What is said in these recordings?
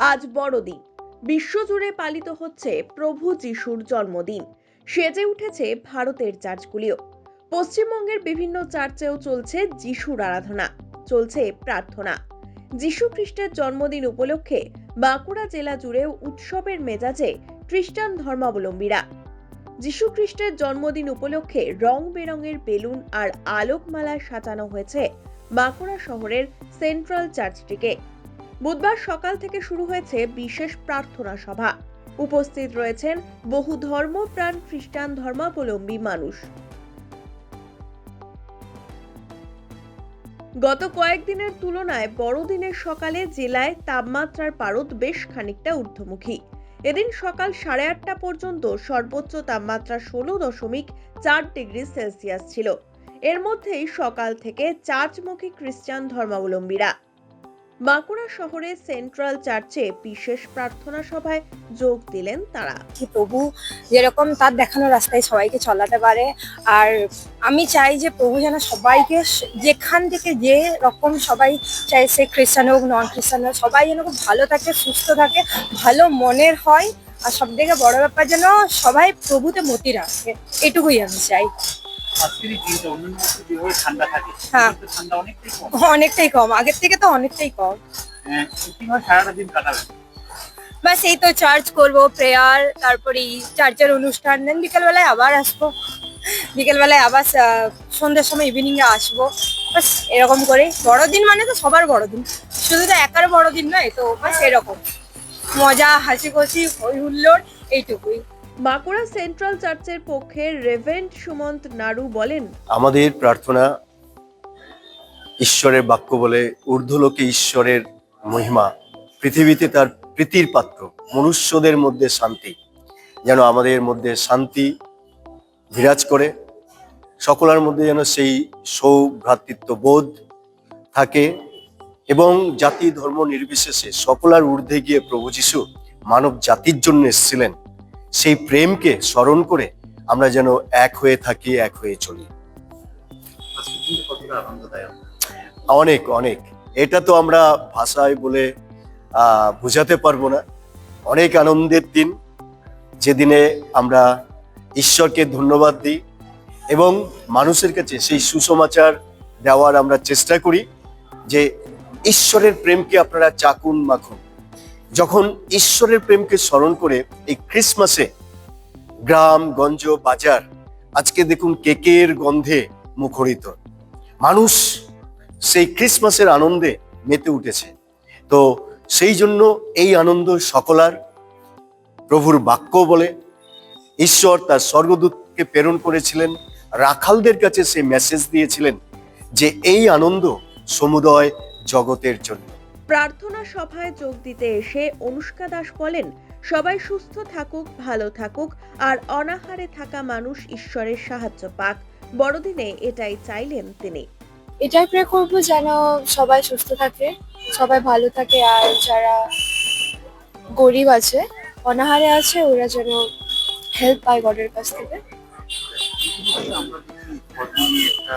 আজ বড়দিন। বিশ্বজুড়ে পালিত হচ্ছে প্রভু যিশুর জন্মদিন। সেজে উঠেছে ভারতের চার্চগুলিও। পশ্চিমবঙ্গের বিভিন্ন চার্চেও চলছে যিশুর আরাধনা, চলছে প্রার্থনা। যিশু খ্রিস্টের জন্মদিন উপলক্ষে বাঁকুড়া জেলা জুড়ে উৎসবের মেজাজে খ্রিস্টান ধর্মাবলম্বীরা। যিশু খ্রিস্টের জন্মদিন উপলক্ষে রং বেরঙের বেলুন আর আলোকমালায় সাজানো হয়েছে বাঁকুড়া শহরের সেন্ট্রাল চার্চটিকে। বুধবার সকাল থেকে শুরু হয়েছে বিশেষ প্রার্থনা সভা। উপস্থিত রয়েছেন বহু ধর্মপ্রাণ খ্রিস্টান ধর্মাবলম্বী মানুষ। গত কয়েকদিনের তুলনায় বড়দিনের সকালে জেলায় তাপমাত্রার পারদ বেশ খানিকটা ঊর্ধ্বমুখী। এদিন সকাল সাড়ে আটটা পর্যন্ত সর্বোচ্চ তাপমাত্রা ষোলো দশমিক চার ডিগ্রি সেলসিয়াস ছিল। এর মধ্যেই সকাল থেকে চার্চমুখী খ্রিস্টান ধর্মাবলম্বীরা বাঁকুড়া শহরের সেন্ট্রাল চার্চে বিশেষ প্রার্থনা সভায় যোগ দিলেন তারা। প্রভু, যেরকম তার দেখানো রাস্তায় সবাইকে চলাতে পারে, আর আমি চাই যে প্রভু যেন সবাইকে যেখান থেকে যে রকম সবাই চাই সে খ্রিস্টান হোক নন খ্রিস্টান হোক, সবাই যেন খুব ভালো থাকে, সুস্থ থাকে, ভালো মনের হয়, আর সব থেকে বড় ব্যাপার যেন সবাই প্রভুতে মতি রাখে, এটুকুই আমি চাই। থাকে হ্যাঁ। অনেকটাই কম। আগের থেকে তো অনেকটাই কম। হ্যাঁ, এই তো করব প্রেয়ার তারপরে চার্চের অনুষ্ঠান দেন বিকেলবেলায় আবার আসব। বিকেলবেলায় আবার সন্ধ্যের সময় ইভিনিং এ আসব। বাস এরকম করে। বড়দিন মানে তো সবার বড়দিন শুধু তো একার বড়দিন নয় তো বাস এরকম। মজা হাসি খুশি হই হুল্লোড় এইটুকুই। বাঁকুড়া সেন্ট্রাল চার্চের পক্ষে রেভেন্ট সুমন্ত নাড়ু বলেন, আমাদের প্রার্থনা ঈশ্বরের বাক্য বলে ঊর্ধ্বলোকে ঈশ্বরের মহিমা, পৃথিবীতে তার প্রীতির পাত্র, মনুষ্যদের মধ্যে শান্তি, যেন আমাদের মধ্যে শান্তি বিরাজ করে, সকলের মধ্যে যেন সেই সৌভ্রাতৃত্ব বোধ থাকে এবং জাতি ধর্ম নির্বিশেষে সকলার ঊর্ধ্বে গিয়ে প্রভু যিশু মানব জাতির জন্য এসেছিলেন। সেই প্রেমকে স্মরণ করে আমরা যেন এক হয়ে থাকি, এক হয়ে চলি। অনেক অনেক। এটা তো আমরা ভাষায় বলে বোঝাতে পারব না। অনেক আনন্দের দিন যেদিনে আমরা ঈশ্বরকে ধন্যবাদ দিই এবং মানুষের কাছে সেই সুসমাচার দেওয়ার আমরা চেষ্টা করি যে ঈশ্বরের প্রেমকে আপনারা চাকুন, মাখুন। যখন ঈশ্বরের প্রেমকে স্মরণ করে এই ক্রিসমাসে গ্রাম, গঞ্জ, বাজার, আজকে দেখুন কেকের গন্ধে মুখরিত। মানুষ সেই ক্রিসমাসের আনন্দে মেতে উঠেছে। তো সেই জন্য এই আনন্দ সকলার প্রভুর বাক্য বলে, ঈশ্বর তার স্বর্গদূতকে প্রেরণ করেছিলেন, রাখালদের কাছে সেই মেসেজ দিয়েছিলেন যে এই আনন্দ সমুদয় জগতের জন্য। প্রার্থনা সভায় যোগ দিতে এসে অনুষ্কা দাস বলেন সবাই সুস্থ থাকুক ভালো থাকুক আর অনাহারে থাকা মানুষ ঈশ্বরের সাহায্য পাক। বড়দিনে এটাই চাইলেন তিনি। এটাই প্রে করব যেন সবাই সুস্থ থাকে সবাই ভালো থাকে আর যারা গরিব আছে অনাহারে আছে ওরা যেন হেল্প পায় গডের কাছ থেকে। আমরা একটা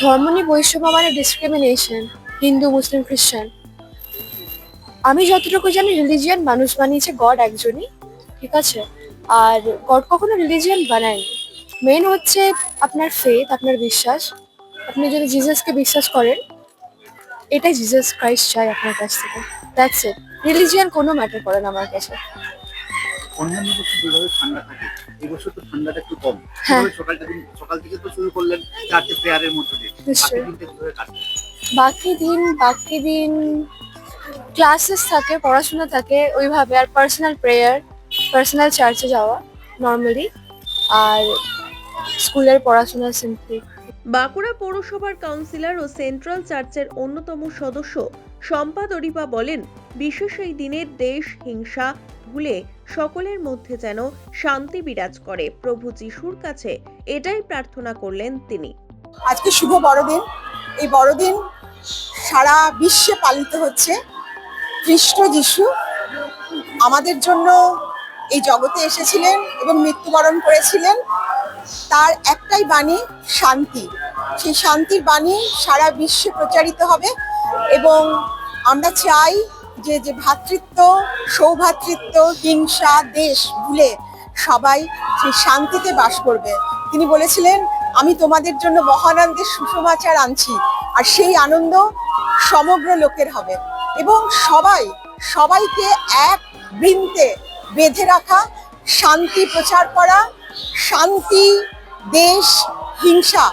ধর্ম নিয়ে বৈষম্য মানে ডিসক্রিমিনেশন হিন্দু, মুসলিম, খ্রিস্টান। আমি যতটুকু জানি রিলিজিয়ান মানুষ বানিয়েছে গড একজনই, ঠিক আছে? আর গড কখনো রিলিজিয়ান বানায়নি। মেন হচ্ছে আপনার ফেথ আপনার বিশ্বাস। আপনি যদি জিজাসকে বিশ্বাস করেন, এটাই জিজাস ক্রাইস্ট চাই আপনার কাছ থেকে। দ্যাটস ইট রিলিজিয়ান কোনো ম্যাটার করে না আমার কাছে। অন্যান্য বছর যেভাবে ঠান্ডা থাকে এই বছর তো ঠান্ডাটা একটু কম। হ্যাঁ। সকালটা দিন সকাল থেকে তো শুরু করলেন চারটে প্রেয়ারের মধ্যে দিয়ে। বাকি দিনটা কীভাবে কাটবে? বাকি দিন বাকি দিন ক্লাসেস থাকে পড়াশোনা থাকে ওইভাবে। আর পার্সোনাল প্রেয়ার পার্সোনাল চার্চে যাওয়া নর্মালি আর স্কুলের পড়াশোনা সিম্পলি বাঁকুড়া পৌরসভার কাউন্সিলর ও সেন্ট্রাল চার্চের অন্যতম সদস্য শম্পা দরিপা বলেন বিশেষ এই দিনে দেশ হিংসা ভুলে সকলের মধ্যে যেন শান্তি বিরাজ করে। প্রভু যিশুর কাছে এটাই প্রার্থনা করলেন তিনি। আজকে শুভ বড়দিন। এই বড়দিন সারা বিশ্বে পালিত হচ্ছে খ্রিস্ট যিশু। আমাদের জন্য এই জগতে এসেছিলেন এবং মৃত্যুবরণ করেছিলেন। তার একটাই বাণী, শান্তি। সেই শান্তির বাণী সারা বিশ্বে প্রচারিত হবে এবং আমরা চাই যে যে ভ্রাতৃত্ব সৌভ্রাতৃত্ব হিংসা, দেশ, ভুলে সবাই সেই শান্তিতে বাস করবে। তিনি বলেছিলেন, আমি তোমাদের জন্য মহানন্দের সুসমাচার আনছি, আর সেই আনন্দ সমগ্র লোকের হবে। এবং সবাই, সবাইকে এক বৃন্তে বেঁধে রাখা, শান্তি প্রচার করা, শান্তি, দেশ, হিংসা।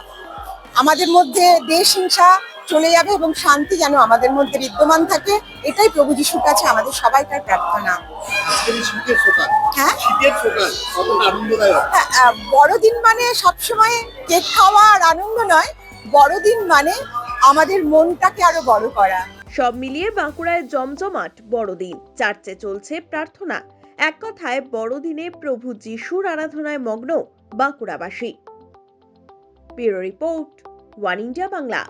আমাদের মধ্যে দেশ, হিংসা চলে যাবে এবং শান্তি যেন আমাদের মধ্যে বিদ্যমান থাকে। এটাই প্রভু যিশুর কাছে আমাদের সবাইকার প্রার্থনা। এই শীতের সকাল হ্যাঁ? হ্যাঁ, আহ, বড়দিন মানে সবসময় কেক খাওয়া আর আনন্দ নয় বড়দিন মানে আমাদের মনটাকে আরও বড় করা। সব মিলিয়ে বাঁকুড়ায় জমজমাট বড়দিন চার্চে চলছে প্রার্থনা। এক কথায় বড়দিনে প্রভু যিশুর আরাধনায় মগ্ন বাঁকুড়াবাসী। Bureau report one India Bangla.